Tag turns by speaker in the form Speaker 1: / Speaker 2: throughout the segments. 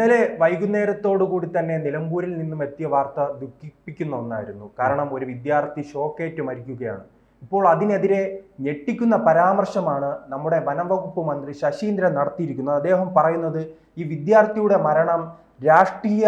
Speaker 1: ഇന്നലെ വൈകുന്നേരത്തോടു കൂടി തന്നെ നിലമ്പൂരിൽ നിന്നും എത്തിയ വാർത്ത ദുഃഖിപ്പിക്കുന്ന ഒന്നായിരുന്നു. കാരണം ഒരു വിദ്യാർത്ഥി ഷോക്കേറ്റ് മരിക്കുകയാണ്. ഇപ്പോൾ അതിനെതിരെ ഞെട്ടിക്കുന്ന പരാമർശമാണ് നമ്മുടെ വനംവകുപ്പ് മന്ത്രി ശശീന്ദ്രൻ നടത്തിയിരിക്കുന്നത്. അദ്ദേഹം പറയുന്നത് ഈ വിദ്യാർത്ഥിയുടെ മരണം രാഷ്ട്രീയ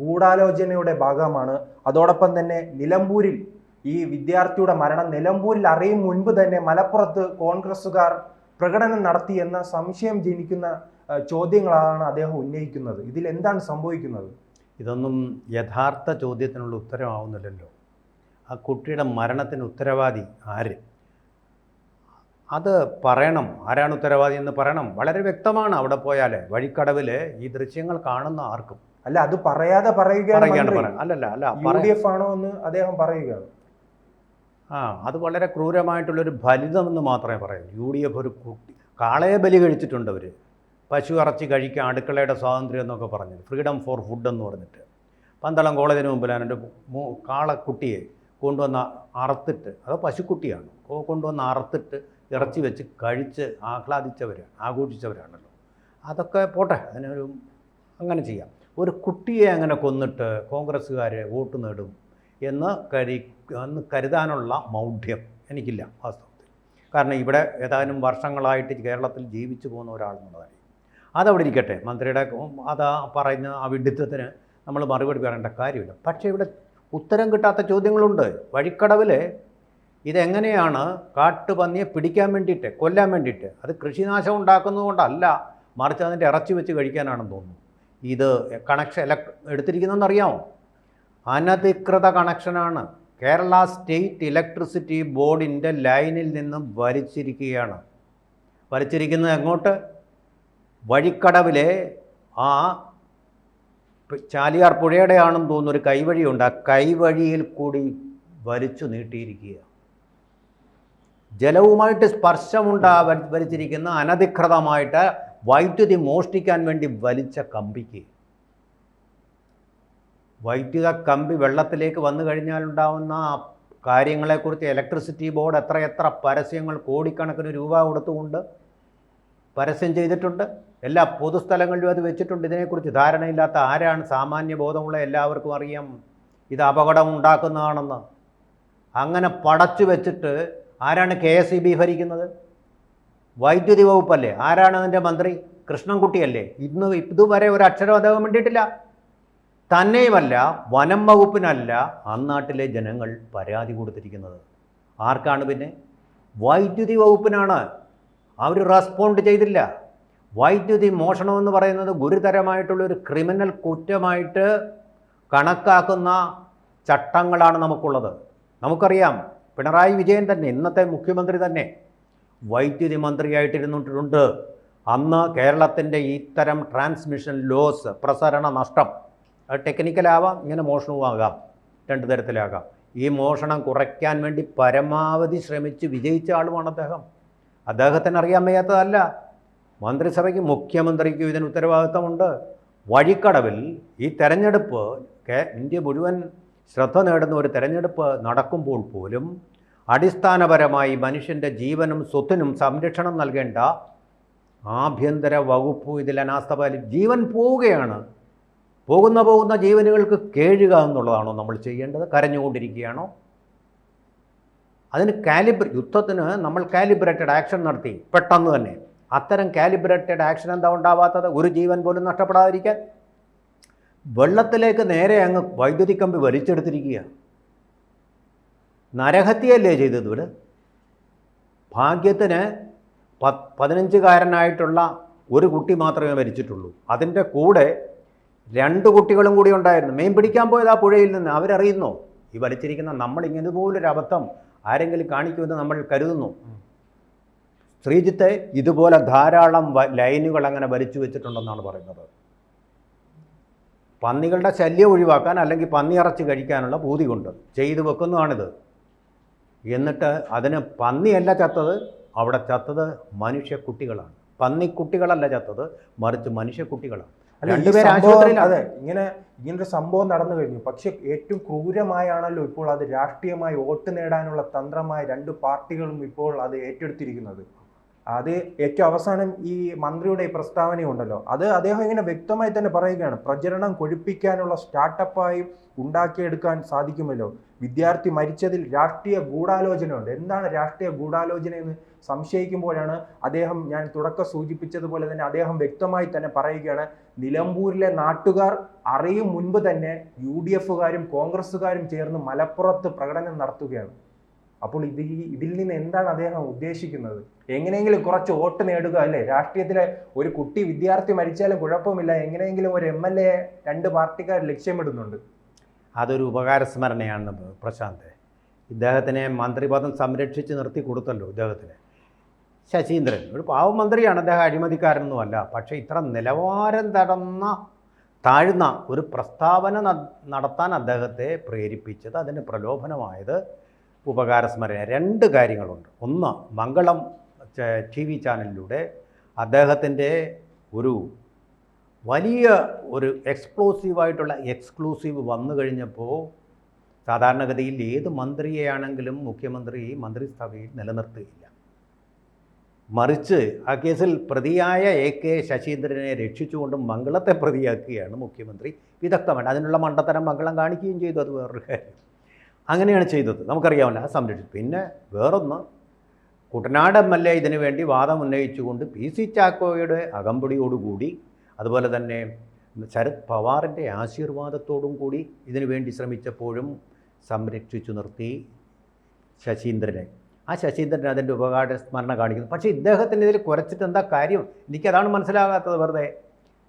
Speaker 1: ഗൂഢാലോചനയുടെ ഭാഗമാണ്. അതോടൊപ്പം തന്നെ നിലമ്പൂരിൽ ഈ വിദ്യാർത്ഥിയുടെ മരണം നിലമ്പൂരിൽ അറിയും മുൻപ് തന്നെ മലപ്പുറത്ത് കോൺഗ്രസുകാർ പ്രകടനം നടത്തി എന്ന സംശയം ജനിക്കുന്ന ചോദ്യങ്ങളാണ് അദ്ദേഹം ഉന്നയിക്കുന്നത്. ഇതിൽ എന്താണ് സംഭവിക്കുന്നത്?
Speaker 2: ഇതൊന്നും യഥാർത്ഥ ചോദ്യത്തിനുള്ള ഉത്തരമാവുന്നില്ലല്ലോ. ആ കുട്ടിയുടെ മരണത്തിന് ഉത്തരവാദി ആര്? അത് പറയണം. ആരാണ് ഉത്തരവാദി എന്ന് പറയണം. വളരെ വ്യക്തമാണ് അവിടെ പോയാൽ വഴിക്കടവിൽ ഈ ദൃശ്യങ്ങൾ കാണുന്ന ആർക്കും.
Speaker 1: അല്ല അത് പറയാതെ പറയുകയാണ്
Speaker 2: അല്ലല്ല അല്ല
Speaker 1: യു ഡി എഫ് ആണോ എന്ന് അദ്ദേഹം പറയുകയാണ്.
Speaker 2: ആ അത് വളരെ ക്രൂരമായിട്ടുള്ളൊരു ഫലിതമെന്ന് മാത്രമേ പറയൂ യു ഡി എഫ് ഒരു കുട്ടി കാളയെ ബലി കഴിച്ചിട്ടുണ്ട് അവർ പശു ഇറച്ചി കഴിക്കാൻ അടുക്കളയുടെ സ്വാതന്ത്ര്യം എന്നൊക്കെ പറഞ്ഞത്. ഫ്രീഡം ഫോർ ഫുഡ് എന്ന് പറഞ്ഞിട്ട്. പന്തളം കോളേജിന് മുമ്പിലാണ് എന്റെ മൂ- കാളക്കുട്ടിയെ കൊണ്ടുവന്ന് അറുത്തിട്ട് അത് പശുക്കുട്ടിയാണ്? കൊണ്ടുവന്ന് അറുത്തിട്ട് ഇറച്ചി വെച്ച് കഴിച്ച് ആഹ്ലാദിച്ചവരാണ് ആഘോഷിച്ചവരാണല്ലോ. അതൊക്കെ പോട്ടെ അതിനൊരു അങ്ങനെ ചെയ്യാം. ഒരു കുട്ടിയെ അങ്ങനെ കൊന്നിട്ട് കോൺഗ്രസ്സുകാരെ വോട്ട് നേടും എന്ന് കരി എന്ന് കരുതാനുള്ള മൗഢ്യം എനിക്കില്ല വാസ്തവത്തിൽ. കാരണം ഇവിടെ ഏതാനും വർഷങ്ങളായിട്ട് കേരളത്തിൽ ജീവിച്ചു പോകുന്ന ഒരാളെന്നുള്ളതായി. അതവിടെ ഇരിക്കട്ടെ. മന്ത്രിയുടെ അത് പറയുന്ന ആ വിഡിത്തത്തിന് നമ്മൾ മറുപടി പറയേണ്ട കാര്യമില്ല. പക്ഷേ ഇവിടെ ഉത്തരം കിട്ടാത്ത ചോദ്യങ്ങളുണ്ട്. വഴിക്കടവിൽ ഇതെങ്ങനെയാണ് കാട്ടുപന്നിയെ പിടിക്കാൻ വേണ്ടിയിട്ട് കൊല്ലാൻ വേണ്ടിയിട്ട്? അത് കൃഷിനാശം ഉണ്ടാക്കുന്നതുകൊണ്ടല്ല മറിച്ച് അതിന്റെ ഇറച്ചി വെച്ച് കഴിക്കാനാണെന്ന് തോന്നുന്നു. ഇത് കണക്ഷൻ എടുത്തിരിക്കുന്നതെന്നറിയാമോ അനധികൃത കണക്ഷനാണ്. കേരള സ്റ്റേറ്റ് ഇലക്ട്രിസിറ്റി ബോർഡിന്റെ ലൈനിൽ നിന്നും വലിച്ചിരിക്കുകയാണ് വലിച്ചിരിക്കുന്നത് എങ്ങോട്ട്? വഴിക്കടവിലെ ആ ചാലിയാർ പുഴയുടെ ആണെന്ന് തോന്നുന്നു ഒരു കൈവഴിയുണ്ട്. ആ കൈവഴിയിൽ കൂടി വലിച്ചു നീട്ടിയിരിക്കുക ജലവുമായിട്ട് സ്പർശമുണ്ടാ വലി- വലിച്ചിരിക്കുന്ന അനധികൃതമായിട്ട് വൈദ്യുതി മോഷ്ടിക്കാൻ വേണ്ടി വലിച്ച കമ്പിക്ക്. വൈദ്യുത കമ്പി വെള്ളത്തിലേക്ക് വന്നു കഴിഞ്ഞാലുണ്ടാവുന്ന കാര്യങ്ങളെക്കുറിച്ച് ഇലക്ട്രിസിറ്റി ബോർഡ് എത്ര എത്ര പരസ്യങ്ങൾ കോടിക്കണക്കിന് രൂപ കൊടുത്തുകൊണ്ട് പരസ്യം ചെയ്തിട്ടുണ്ട്. എല്ലാ പൊതുസ്ഥലങ്ങളിലും അത് വെച്ചിട്ടുണ്ട്. ഇതിനെക്കുറിച്ച് ധാരണയില്ലാത്ത ആരാണ് സാമാന്യ ബോധമുള്ള എല്ലാവർക്കും അറിയാം. ഇത് അപകടം ഉണ്ടാക്കുന്നതാണെന്ന്. അങ്ങനെ പടച്ചു വെച്ചിട്ട് ആരാണ് കെ എസ് ഇ ബി ഭരിക്കുന്നത്? വൈദ്യുതി വകുപ്പല്ലേ? ആരാണ് അതിന്റെ മന്ത്രി? കൃഷ്ണൻകുട്ടിയല്ലേ? ഇന്ന് ഇതുവരെ ഒരു അക്ഷരം അദ്ദേഹം വേണ്ടിയിട്ടില്ല തന്നെയുമല്ല വനം വകുപ്പിനല്ല അന്നാട്ടിലെ ജനങ്ങൾ പരാതി കൊടുത്തിരിക്കുന്നത്. ആർക്കാണ് പിന്നെ? വൈദ്യുതി വകുപ്പിനാണ്. അവർ റെസ്പോണ്ട് ചെയ്തില്ല. വൈദ്യുതി മോഷണമെന്ന് പറയുന്നത് ഗുരുതരമായിട്ടുള്ളൊരു ക്രിമിനൽ കുറ്റമായിട്ട് കണക്കാക്കുന്ന ചട്ടങ്ങളാണ് നമുക്കുള്ളത്. നമുക്കറിയാം പിണറായി വിജയൻ തന്നെ ഇന്നത്തെ മുഖ്യമന്ത്രി തന്നെ വൈദ്യുതി മന്ത്രിയായിട്ടിരുന്നിട്ടുണ്ട്. അന്ന് കേരളത്തിന്റെ ഇത്തരം ട്രാൻസ്മിഷൻ ലോസ് പ്രസരണ നഷ്ടം അത് ടെക്നിക്കലാവാം ഇങ്ങനെ മോഷണവും ആകാം രണ്ട് തരത്തിലാകാം. ഈ മോഷണം കുറയ്ക്കാൻ വേണ്ടി പരമാവധി ശ്രമിച്ച് വിജയിച്ച ആളുമാണ് അദ്ദേഹം. അദ്ദേഹത്തിന് അറിയാൻ വയ്യാത്തതല്ല. മന്ത്രിസഭയ്ക്ക് മുഖ്യമന്ത്രിക്കും ഇതിന് ഉത്തരവാദിത്തമുണ്ട് വഴിക്കടവിൽ ഈ തെരഞ്ഞെടുപ്പ് ഇന്ത്യ മുഴുവൻ ശ്രദ്ധ നേടുന്ന ഒരു തെരഞ്ഞെടുപ്പ് നടക്കുമ്പോൾ പോലും അടിസ്ഥാനപരമായി മനുഷ്യന്റെ ജീവനും സ്വത്തിനും സംരക്ഷണം നൽകേണ്ട ആഭ്യന്തര വകുപ്പ് ഇതിൽ അനാസ്ഥ ജീവൻ പോവുകയാണ് പോകുന്ന പോകുന്ന ജീവനുകൾക്ക് കേഴുക എന്നുള്ളതാണോ നമ്മൾ ചെയ്യേണ്ടത്? കരഞ്ഞുകൊണ്ടിരിക്കുകയാണോ? അതിന് കാലിബ്ര യുദ്ധത്തിന് നമ്മൾ കാലിബ്രേറ്റഡ് ആക്ഷൻ നടത്തി. പെട്ടെന്ന് തന്നെ. അത്തരം കാലിബ്രേറ്റഡ് ആക്ഷൻ എന്താ ഉണ്ടാവാത്തത്? ഒരു ജീവൻ പോലും നഷ്ടപ്പെടാതിരിക്കാൻ. വെള്ളത്തിലേക്ക് നേരെ അങ്ങ് വൈദ്യുതി കമ്പി വലിച്ചെടുത്തിരിക്കുക നരഹത്യയല്ലേ ചെയ്തത് ഇവർ ഭാഗ്യത്തിന് പ പതിനഞ്ചുകാരനായിട്ടുള്ള ഒരു കുട്ടി മാത്രമേ മരിച്ചിട്ടുള്ളൂ. അതിന്റെ കൂടെ രണ്ട് കുട്ടികളും കൂടി ഉണ്ടായിരുന്നു. മീൻ പിടിക്കാൻ പോയത് ആ പുഴയിൽ നിന്ന്. അവരറിയുന്നു ഈ വലിച്ചിരിക്കുന്ന നമ്മൾ ഇങ്ങനെ പോലൊരു അബദ്ധം ആരെങ്കിലും കാണിക്കുമെന്ന് നമ്മൾ കരുതുന്നു. ശ്രീജിത്തെ ഇതുപോലെ ധാരാളം ലൈനുകൾ അങ്ങനെ വലിച്ചു വെച്ചിട്ടുണ്ടെന്നാണ് പറയുന്നത്. പന്നികളുടെ ശല്യം ഒഴിവാക്കാൻ അല്ലെങ്കിൽ പന്നി ഇറച്ചി കഴിക്കാനുള്ള പൂതി കൊണ്ട് ചെയ്തു വെക്കുന്നതാണിത്. എന്നിട്ട് അതിന് പന്നിയല്ല ചത്തത് അവിടെ ചത്തത് മനുഷ്യക്കുട്ടികളാണ്. പന്നിക്കുട്ടികളല്ല ചത്തത് മറിച്ച് മനുഷ്യക്കുട്ടികളാണ്.
Speaker 1: അതെ ഇങ്ങനെ ഇങ്ങനൊരു സംഭവം നടന്നു കഴിഞ്ഞു. പക്ഷെ ഏറ്റവും ക്രൂരമായാണല്ലോ ഇപ്പോൾ അത് രാഷ്ട്രീയമായി വോട്ട് നേടാനുള്ള തന്ത്രമായി രണ്ട് പാർട്ടികളും ഇപ്പോൾ അത് ഏറ്റെടുത്തിരിക്കുന്നത്. അത് ഏറ്റവും അവസാനം ഈ മന്ത്രിയുടെ ഈ പ്രസ്താവനയുണ്ടല്ലോ. അത് അദ്ദേഹം ഇങ്ങനെ വ്യക്തമായി തന്നെ പറയുകയാണ്. പ്രചരണം കൊഴിപ്പിക്കാനുള്ള സ്റ്റാർട്ടപ്പായി ഉണ്ടാക്കിയെടുക്കാൻ സാധിക്കുമല്ലോ. വിദ്യാർത്ഥി മരിച്ചതിൽ രാഷ്ട്രീയ ഗൂഢാലോചനയുണ്ട്. എന്താണ് രാഷ്ട്രീയ ഗൂഢാലോചന എന്ന് സംശയിക്കുമ്പോഴാണ് അദ്ദേഹം ഞാൻ തുടക്കം സൂചിപ്പിച്ചതുപോലെ തന്നെ അദ്ദേഹം വ്യക്തമായി തന്നെ പറയുകയാണ്. നിലമ്പൂരിലെ നാട്ടുകാർ അറിയും മുൻപ് തന്നെ യു ഡി എഫുകാരും കോൺഗ്രസ്സുകാരും ചേർന്ന് മലപ്പുറത്ത് പ്രകടനം നടത്തുകയാണ്. അപ്പോൾ ഇത് ഇതിൽ നിന്ന് എന്താണ് അദ്ദേഹം ഉദ്ദേശിക്കുന്നത്? എങ്ങനെയെങ്കിലും കുറച്ച് വോട്ട് നേടുക അല്ലേ? രാഷ്ട്രീയത്തിലെ ഒരു കുട്ടി വിദ്യാർത്ഥി മരിച്ചാലും കുഴപ്പമില്ല. എങ്ങനെയെങ്കിലും ഒരു എം എൽ എ രണ്ട് പാർട്ടിക്കാർ ലക്ഷ്യമിടുന്നുണ്ട്.
Speaker 2: അതൊരു ഉപകാരസ്മരണയാണ് പ്രശാന്ത്. ഇദ്ദേഹത്തിനെ മന്ത്രിപദം സംരക്ഷിച്ച് നിർത്തി കൊടുത്തല്ലോ ഇദ്ദേഹത്തിന്. ശശീന്ദ്രൻ ഒരു പാവം മന്ത്രിയാണ് അദ്ദേഹം അഴിമതിക്കാരനൊന്നുമല്ല പക്ഷേ ഇത്ര നിലവാരം തടന്ന താഴ്ന്ന ഒരു പ്രസ്താവന നടത്താൻ അദ്ദേഹത്തെ പ്രേരിപ്പിച്ചത് അതിന് പ്രലോഭനമായത് ഉപകാരസ്മരണ രണ്ട് കാര്യങ്ങളുണ്ട്. ഒന്ന് മംഗളം ടി വി ചാനലിലൂടെ അദ്ദേഹത്തിന്റെ ഒരു വലിയ ഒരു എക്സ്പ്ലോസീവായിട്ടുള്ള എക്സ്ക്ലൂസീവ് വന്നു കഴിഞ്ഞപ്പോൾ സാധാരണഗതിയിൽ ഏത് മന്ത്രിയെയാണെങ്കിലും മുഖ്യമന്ത്രി മന്ത്രിസഭയിൽ നിലനിർത്തുകയില്ല. മറിച്ച് ആ കേസിൽ പ്രതിയായ എ കെ ശശീന്ദ്രനെ രക്ഷിച്ചുകൊണ്ട് മംഗളത്തെ പ്രതിയാക്കുകയാണ് മുഖ്യമന്ത്രി വിദഗ്ധമായിട്ട്. അതിനുള്ള മണ്ടത്തരം മംഗളം കാണിക്കുകയും ചെയ്തു അത് വേറൊരു കാര്യം. അങ്ങനെയാണ് ചെയ്തത്. നമുക്കറിയാമല്ലോ ആ സംരക്ഷിച്ചു പിന്നെ വേറൊന്ന് കുട്ടനാട് എം എൽ എ ഇതിനു വേണ്ടി വാദം ഉന്നയിച്ചുകൊണ്ട് പി സി ചാക്കോയുടെ അകമ്പടിയോടുകൂടി അതുപോലെ തന്നെ ശരത് പവാറിന്റെ ആശീർവാദത്തോടും കൂടി ഇതിനു വേണ്ടി ശ്രമിച്ചപ്പോഴും സംരക്ഷിച്ചു നിർത്തി ശശീന്ദ്രനെ. ആ ശശീന്ദ്രൻ അതിന്റെ ഉപകാര സ്മരണ കാണിക്കുന്നു. പക്ഷേ ഇദ്ദേഹത്തിന് ഇതിൽ കുറച്ചിട്ട് എന്താ കാര്യം? എനിക്കതാണ് മനസ്സിലാകാത്തത് വെറുതെ.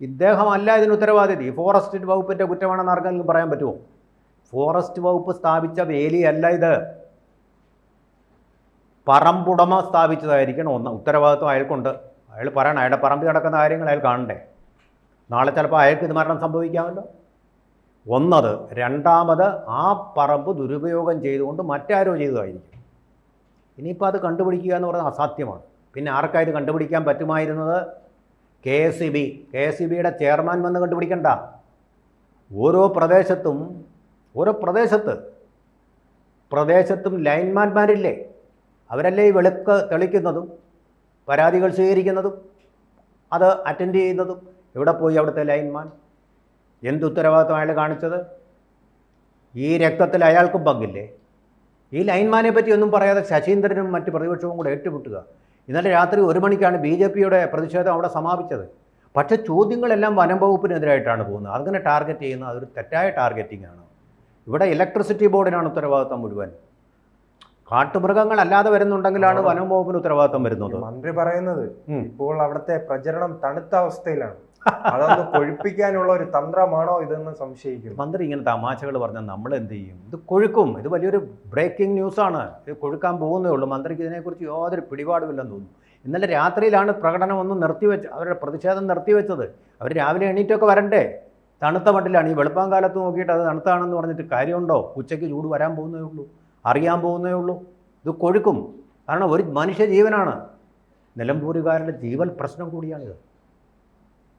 Speaker 2: ഇദ്ദേഹമല്ല ഇതിന് ഉത്തരവാദിത്വം. ഈ ഫോറസ്റ്റ് വകുപ്പിന്റെ കുറ്റമാണെന്ന് ആർക്കെങ്കിലും പറയാൻ പറ്റുമോ? ഫോറസ്റ്റ് വകുപ്പ് സ്ഥാപിച്ച വേലിയല്ല ഇത്. പറമ്പുടമ സ്ഥാപിച്ചതായിരിക്കണം ഒന്ന് ഉത്തരവാദിത്വം അയാൾക്കുണ്ട്. അയാൾ പറയണം. അയാളുടെ പറമ്പിൽ നടക്കുന്ന കാര്യങ്ങൾ അയാൾ കാണണ്ടേ? നാളെ ചിലപ്പോൾ അയാൾക്ക് ഇത് മരണം സംഭവിക്കാമല്ലോ. ഒന്നത് രണ്ടാമത് ആ പറമ്പ് ദുരുപയോഗം ചെയ്തുകൊണ്ട് മറ്റാരോ ചെയ്തതായിരിക്കും. ഇനിയിപ്പോൾ അത് കണ്ടുപിടിക്കുക എന്ന് പറയുന്നത് അസാധ്യമാണ്. പിന്നെ ആർക്കായത് കണ്ടുപിടിക്കാൻ പറ്റുമായിരുന്നത്? K S E B. K S E ബിയുടെ ചെയർമാൻ വന്ന് കണ്ടുപിടിക്കണ്ട. ഓരോ പ്രദേശത്തും ഓരോ പ്രദേശത്ത് പ്രദേശത്തും ലൈൻമാൻമാരില്ലേ? അവരല്ലേ ഈ വെളുക്ക് തെളിക്കുന്നതും പരാതികൾ സ്വീകരിക്കുന്നതും അത് അറ്റൻഡ് ചെയ്യുന്നതും എവിടെ പോയി അവിടുത്തെ ലൈൻമാൻ? എന്ത് ഉത്തരവാദിത്വം അയാൾ കാണിച്ചത്? ഈ രക്തത്തിൽ അയാൾക്കും പങ്കില്ലേ? ഈ ലൈൻമാനെ പറ്റി ഒന്നും പറയാതെ ശശീന്ദ്രനും മറ്റ് പ്രതിപക്ഷവും കൂടെ ഏറ്റുമുട്ടുക. ഇന്നലെ രാത്രി ഒരു മണിക്കാണ് ബി ജെ പിയുടെ പ്രതിഷേധം അവിടെ സമാപിച്ചത്. പക്ഷേ ചോദ്യങ്ങളെല്ലാം വനം വകുപ്പിനെതിരായിട്ടാണ് പോകുന്നത്. അങ്ങനെ ടാർഗറ്റ് ചെയ്യുന്നത് അതൊരു തെറ്റായ ടാർഗറ്റിംഗ് ആണ്. ഇവിടെ ഇലക്ട്രിസിറ്റി ബോർഡിനാണ് ഉത്തരവാദിത്വം മുഴുവൻ. കാട്ടുമൃഗങ്ങളല്ലാതെ വരുന്നുണ്ടെങ്കിലാണ് വനം വകുപ്പിന് ഉത്തരവാദിത്വം വരുന്നത്.
Speaker 1: മന്ത്രി പറയുന്നത് ഇപ്പോൾ അവിടുത്തെ പ്രചരണം തണുത്ത അവസ്ഥയിലാണ്. അതൊന്ന് കൊഴിപ്പിക്കാനുള്ള ഒരു തന്ത്രമാണോ ഇതെന്ന് സംശയിക്കും
Speaker 2: മന്ത്രി ഇങ്ങനെ തമാശകൾ പറഞ്ഞാൽ നമ്മൾ എന്ത് ചെയ്യും ഇത് കൊഴുക്കും. ഇത് വലിയൊരു ബ്രേക്കിംഗ് ന്യൂസാണ് ഇത് കൊഴുക്കാൻ പോകുന്നേ ഉള്ളൂ. മന്ത്രിക്ക് ഇതിനെക്കുറിച്ച് യാതൊരു പിടിപാടുമില്ലെന്ന് തോന്നുന്നു. ഇന്നലെ രാത്രിയിലാണ് പ്രകടനം ഒന്ന് നിർത്തിവെച്ച് അവരുടെ പ്രതിഷേധം നിർത്തിവെച്ചത്. അവർ രാവിലെ എണീറ്റൊക്കെ വരണ്ടേ? തണുത്ത മട്ടിലാണ്. ഈ വെളുപ്പം കാലത്ത് നോക്കിയിട്ട് അത് തണുത്താണെന്ന് പറഞ്ഞിട്ട് കാര്യമുണ്ടോ? ഉച്ചയ്ക്ക് ചൂട് വരാൻ പോകുന്നേ ഉള്ളൂ. അറിയാൻ പോകുന്നേ ഉള്ളൂ. ഇത് കൊഴുക്കും. കാരണം ഒരു മനുഷ്യ ജീവനാണ്. നിലമ്പൂരുകാരുടെ ജീവൽ പ്രശ്നം കൂടിയാണിത്.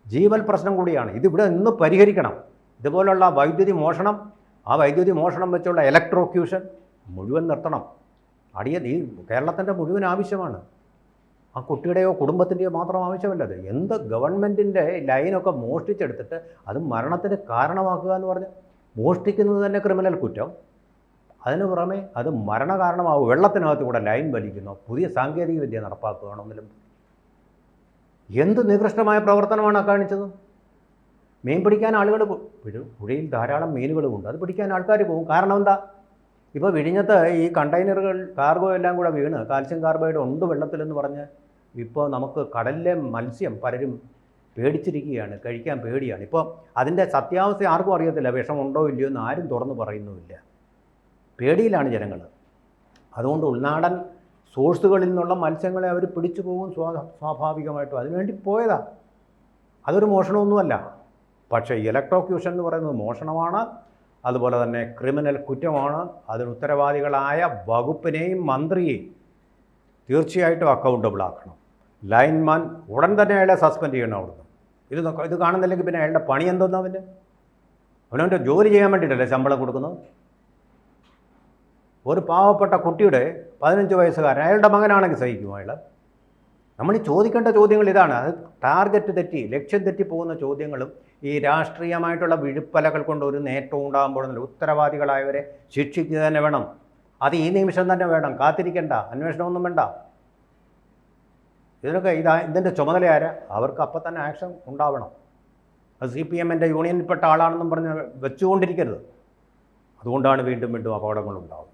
Speaker 2: ജീവൽ പ്രശ്നം കൂടിയാണ്. ഇതിവിടെ നിന്ന് പരിഹരിക്കണം. ഇതുപോലുള്ള വൈദ്യുതി മോഷണം ആ വൈദ്യുതി മോഷണം വെച്ചുള്ള ഇലക്ട്രോക്യൂഷൻ മുഴുവൻ നിർത്തണം. അടിയ ഈ കേരളത്തിന്റെ മുഴുവൻ ആവശ്യമാണ്. ആ കുട്ടിയുടെയോ കുടുംബത്തിന്റെയോ മാത്രം ആവശ്യമല്ലത് എന്ത് ഗവൺമെന്റിന്റെ ലൈനൊക്കെ മോഷ്ടിച്ചെടുത്തിട്ട് അത് മരണത്തിന് കാരണമാക്കുക എന്ന് പറഞ്ഞ് മോഷ്ടിക്കുന്നത് തന്നെ ക്രിമിനൽ കുറ്റം. അതിന് പുറമെ അത് മരണ കാരണമാവും വെള്ളത്തിനകത്ത് കൂടെ ലൈൻ വലിക്കുന്നു. പുതിയ സാങ്കേതിക വിദ്യ നടപ്പാക്കുകയാണെന്നിലും എന്ത് നികൃഷ്ടമായ പ്രവർത്തനമാണ് കാണിച്ചത്? മീൻ പിടിക്കാൻ ആളുകൾ പുഴയിൽ ധാരാളം മീനുകളുമുണ്ട് അത് പിടിക്കാൻ ആൾക്കാർ പോകും. കാരണം എന്താ? ഇപ്പോൾ വിഴിഞ്ഞത്ത് ഈ കണ്ടെയ്നറുകൾ കാർഗോ എല്ലാം കൂടെ വീണ്. കാൽസ്യം കാർബൈഡ് ഉണ്ട് വെള്ളത്തിലെന്ന് പറഞ്ഞ് ഇപ്പോൾ നമുക്ക് കടലിലെ മത്സ്യം പലരും പേടിച്ചിരിക്കുകയാണ്. കഴിക്കാൻ പേടിയാണ്. ഇപ്പോൾ അതിന്റെ സത്യാവസ്ഥ ആർക്കും അറിയത്തില്ല. വിഷമുണ്ടോ ഇല്ലയോ എന്ന് ആരും തുറന്നു പറയുന്നുമില്ല. പേടിയിലാണ് ജനങ്ങൾ. അതുകൊണ്ട് ഉൾനാടൻ സോഴ്സുകളിൽ നിന്നുള്ള മത്സ്യങ്ങളെ അവർ പിടിച്ചു പോകും സ്വാ സ്വാഭാവികമായിട്ടും. അതിനുവേണ്ടി പോയതാ. അതൊരു മോഷണമൊന്നുമല്ല. പക്ഷേ ഇലക്ട്രോക്യൂഷൻ എന്ന് പറയുന്നത് മോഷണമാണ്. അതുപോലെ തന്നെ ക്രിമിനൽ കുറ്റമാണ്. അതിന് ഉത്തരവാദികളായ വകുപ്പിനെയും മന്ത്രിയെയും തീർച്ചയായിട്ടും അക്കൗണ്ടബിൾ ആക്കണം. ലൈൻമാൻ ഉടൻ തന്നെ അയാളെ സസ്പെൻഡ് ചെയ്യണം അവിടുന്ന്. ഇത് ഇത് കാണുന്നില്ലെങ്കിൽ പിന്നെ അയാളുടെ പണി എന്തോന്നാ അവന്റെ അവനവന്റെ ജോലി ചെയ്യാൻ വേണ്ടിയിട്ടല്ലേ ശമ്പളം കൊടുക്കുന്നത്? ഒരു പാവപ്പെട്ട കുട്ടിയുടെ പതിനഞ്ച് വയസ്സുകാരൻ അയാളുടെ മകനാണെങ്കിൽ സഹിക്കും അയാൾ. നമ്മൾ ചോദിക്കേണ്ട ചോദ്യങ്ങൾ ഇതാണ്. അത് ടാർഗറ്റ് തെറ്റി ലക്ഷ്യം തെറ്റി പോകുന്ന ചോദ്യങ്ങളും ഈ രാഷ്ട്രീയമായിട്ടുള്ള വിഴുപ്പലകൾ കൊണ്ട് ഒരു നേട്ടവും ഉണ്ടാകുമ്പോഴൊന്നുമില്ല ഉത്തരവാദികളായവരെ ശിക്ഷിക്കുക തന്നെ വേണം. അത് ഈ നിമിഷം തന്നെ വേണം. കാത്തിരിക്കേണ്ട. അന്വേഷണമൊന്നും വേണ്ട. ഇതിനൊക്കെ ഇതാ ഇതിന്റെ ചുമതല ആരാ? അവർക്ക് അപ്പം തന്നെ ആക്ഷൻ ഉണ്ടാവണം. അത് സി പി എമ്മിന്റെ യൂണിയനിൽപ്പെട്ട ആളാണെന്നും പറഞ്ഞ് വെച്ചുകൊണ്ടിരിക്കരുത്. അതുകൊണ്ടാണ് വീണ്ടും വീണ്ടും അപകടങ്ങൾ ഉണ്ടാവുന്നത്